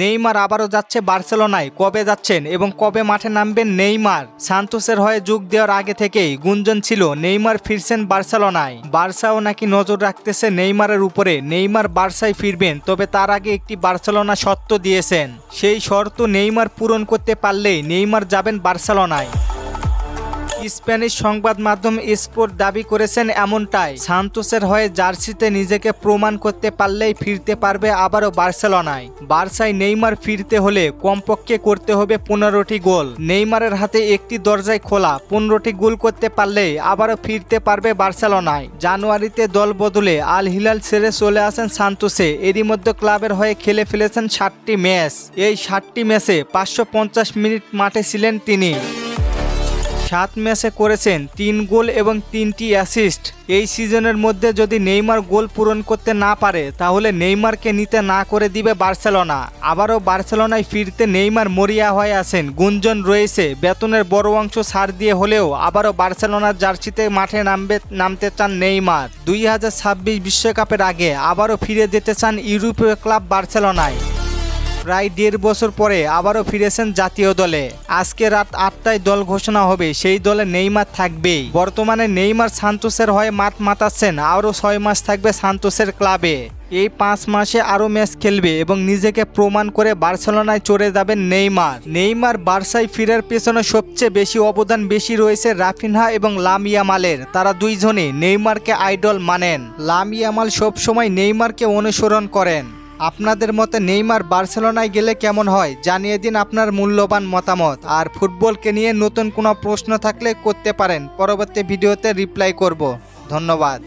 Neymar আবারও যাচ্ছে বার্সেলোনায়। কবে যাচ্ছেন এবং কবে মাঠে নামবেন নেইমার? সান্তোসের হয়ে যোগ দেওয়ার আগে থেকেই গুঞ্জন ছিল নেইমার ফিরছেন বার্সেলোনায়। বার্সাও নাকি নজর রাখতেছে নেইমারের উপরে। নেইমার বার্সায় ফিরবেন, তবে তার আগে একটি বার্সেলোনা শর্ত দিয়েছেন। সেই শর্ত নেইমার পূরণ করতে পারলেই নেইমার যাবেন বার্সেলোনায়। স্প্যানিশ সংবাদ মাধ্যম স্পোর্ট দাবি করেছেন এমনটাই। সান্তোসের হয়ে জার্সিতে নিজেকে প্রমাণ করতে পারলেই ফিরতে পারবে আবারও বার্সেলোনায়। বার্সায় নেইমার ফিরতে হলে কমপক্ষে করতে হবে পনেরোটি গোল। নেইমারের হাতে একটি দরজায় খোলা, পনেরোটি গোল করতে পারলেই আবারও ফিরতে পারবে বার্সেলোনায়। জানুয়ারিতে দল বদলে আল হিলাল ছেড়ে চলে আসেন সান্তোসে। এরই মধ্যে ক্লাবের হয়ে খেলে ফেলেছেন ষাটটি ম্যাচ। এই ষাটটি ম্যাচে পাঁচশো পঞ্চাশ মিনিট মাঠে ছিলেন তিনি। সাত ম্যাচে করেছেন তিন গোল এবং তিনটি অ্যাসিস্ট। এই সিজনের মধ্যে যদি নেইমার গোল পূরণ করতে না পারে, তাহলে নেইমারকে নিতে না করে দিবে বার্সেলোনা। আবারও বার্সেলোনায় ফিরতে নেইমার মরিয়া হয়ে আছেন। গুঞ্জন রয়েছে, বেতনের বড় অংশ ছাড় দিয়ে হলেও আবারও বার্সেলোনার জার্সিতে মাঠে নামবে, নামতে চান নেইমার। দুই বিশ্বকাপের আগে আবারও ফিরে যেতে চান ইউরোপীয় ক্লাব বার্সেলোনায়। প্রায় দেড় বছর পরে আবারও ফিরেছেন জাতীয় দলে। আজকে রাত আটটায় দল ঘোষণা হবে, সেই দলে নেইমার থাকবেই। বর্তমানে নেইমার সান্তোসের হয়ে মাত মাতাচ্ছেন, আরও ছয় মাস থাকবে সান্তোসের ক্লাবে। এই পাঁচ মাসে আরও ম্যাচ খেলবে এবং নিজেকে প্রমাণ করে বার্সেলোনায় চড়ে যাবেন নেইমার। নেইমার বার্সায় ফিরার পেছনে সবচেয়ে বেশি অবদান বেশি রয়েছে রাফিনহা এবং লামিয়ামালের তারা দুইজনই নেইমারকে আইডল মানেন। লামিয়ামাল সবসময় নেইমারকে অনুসরণ করেন। আপনাদের মতে নেইমার বার্সেলোনায় গেলে কেমন হয়? জানিয়ে দিন আপনার মূল্যবান মতামত। আর ফুটবলকে নিয়ে নতুন কোনো প্রশ্ন থাকলে করতে পারেন। পরবর্তী ভিডিওতে রিপ্লাই করব। ধন্যবাদ।